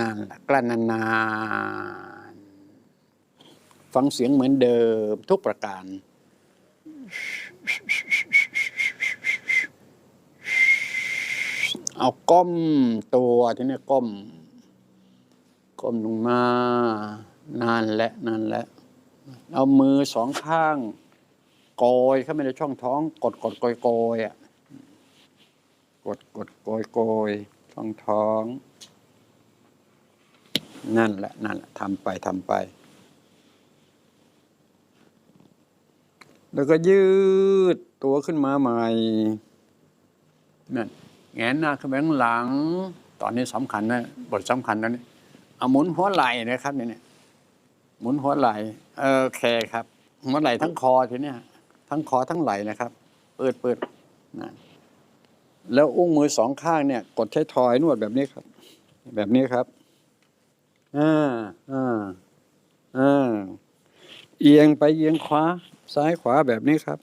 นั่นละกลั้นนานๆฟังเสียงเหมือนเดิมทุกประการ เอาก้มตัวทีนี้ก้ม ก้มลงมานั่นและนั่นและ เอามือสองข้างโกยเข้าไปในช่องท้อง กดกดโกยโกยอะกดกดโกยโกยช่องท้อง นั่นแหละนั่นแหละทำไปทำไป แล้วก็ยืดตัวขึ้นมาใหม่นั่นแงนหน้าขึ้นไปข้างหลัง ตอนนี้สำคัญนะบทสำคัญตอนนี้เอาหมุนหัวไหล่นะครับเนี่ยเนี่ยหมุนหัวไหล่โอเคครับหัวไหล่ทั้งคอทีเนี้ยทั้งคอทั้งไหล่นะครับ เปิดเปิดนะแล้วอุ้งมือสองข้างเนี่ย กดใช้ทอยนวดแบบนี้ครับ แบบนี้ครับ อ่าอ่าอ่าเอียงไปเอียงขวาซ้ายขวาแบบนี้ครับ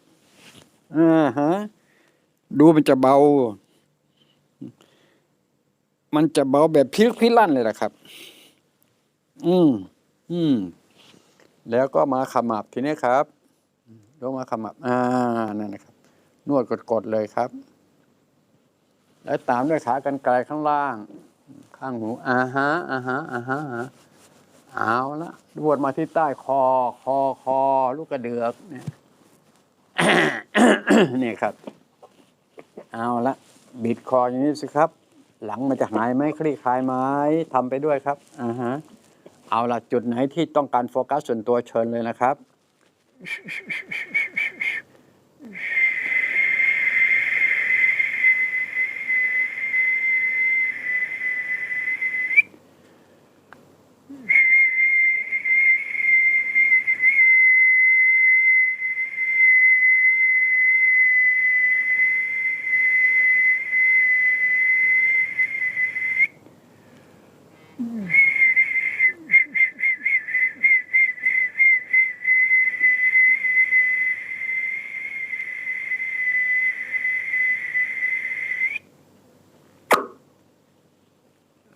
อ่าฮะดูมันจะเบา มันจะเบาแบบพิลกพิลั่นเลยล่ะครับ อืม อืม แล้วก็มาขมับทีนี้ครับลงมาขมับ อ่า นั่นนะครับ นวดกดๆเลยครับ แล้วตามด้วยขากรรไกรข้างล่าง ข้างหูอ่าฮะอ่าฮะอ่าฮะฮะเอาละนวดมาที่ใต้คอ คอคอลูกกระเดือกเนี่ยนี่ครับ เอาละบิดคออย่างนี้สิครับ หลังมันจะหายไหมคลี่คลายไหมทำไปด้วยครับอ่าฮะเอาละจุดไหนที่ต้องการโฟกัสส่วนตัวเชิญเลยนะครับ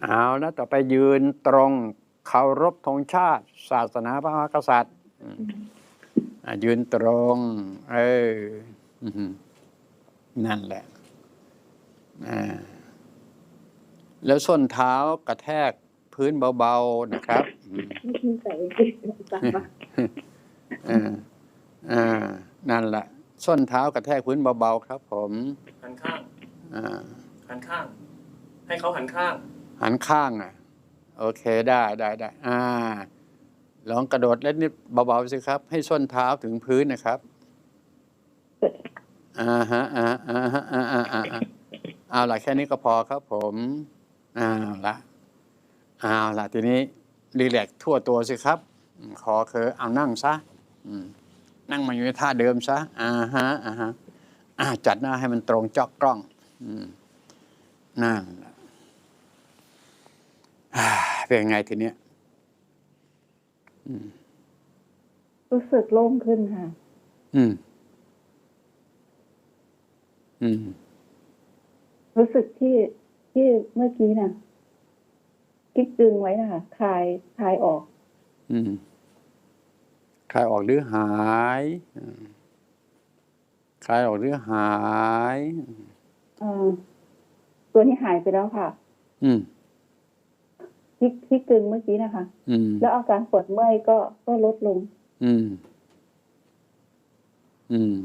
เอาละต่อไปยืนตรงเคารพธงชาติ ศาสนาพระมหากษัตริย์อืมอะยืนตรง เอออื้อหือนั่นแหละอ่าแล้วส้นเท้ากระแทกพื้นเบาๆนะครับอืมไม่ทิ้งใส่กางเกงตามมาเออเออนั่นแหละส้นเท้ากระแทกพื้นเบาๆครับ ผมหันข้างอ่าหันข้าง ให้เขาหันข้าง หันข้างอะ โอเคได้ได้ได้อ่าลองกระโดดเล่นนิดเบาๆสิครับ ให้ส้นเท้าถึงพื้นนะครับอ่าฮะอ่าอ่าฮะอ่าอ่าอ่าอ่าเอาละแค่นี้ก็พอครับผมเอาละเอาละทีนี้รีแลกซ์ทั่วตัวสิครับอืมคอเคอเอานั่งซะอืมนั่งมาอยู่ในท่าเดิมซะอ่าฮะอ่าฮะอ่าจัดหน้าให้มันตรงจอกกล้องอืมนั่นแหละอ่า เป็นยังไงทีเนี้ยรู้สึกโล่งขึ้นค่ะ อืม อืม รู้สึกที่ที่เมื่อกี้น่ะกิ๊กดึงไว้นะคะคลายคลายออก อืมคลายออกหรือหายอืมคลายออกหรือหาย เออตัวนี้หายไปแล้วค่ะ อืม ที่ที่กึงเมื่อกี้นะคะ อืม แล้วอาการปวดเมื่อยก็ก็ลดลง อืม อืม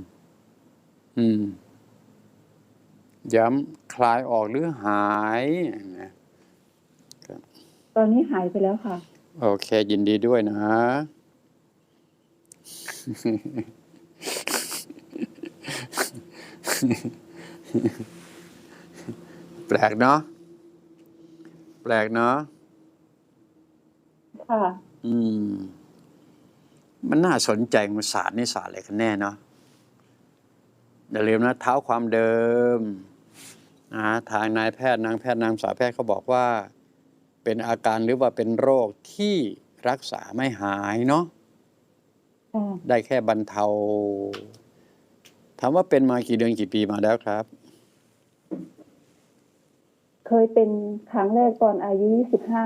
อืม ย้ำคลายออกหรือหายนะตอนนี้หายไปแล้วค่ะ โอเค ยินดีด้วยนะ แปลกเนาะแปลกเนาะ ค่ะ อืม มันน่าสนใจมันศาสตร์นี่ศาสตร์อะไรกันแน่เนาะอย่าลืมนะเท้าความเดิมนะทางนายแพทย์นางแพทย์นางสาวแพทย์เขาบอกว่า เป็นอาการหรือว่าเป็นโรคที่รักษาไม่หายเนาะค่ะได้แค่บรรเทาถามว่าเป็นมากี่เดือนกี่ปีมาแล้วครับ เคยเป็นครั้งแรกตอนอายุยี่สิบห้า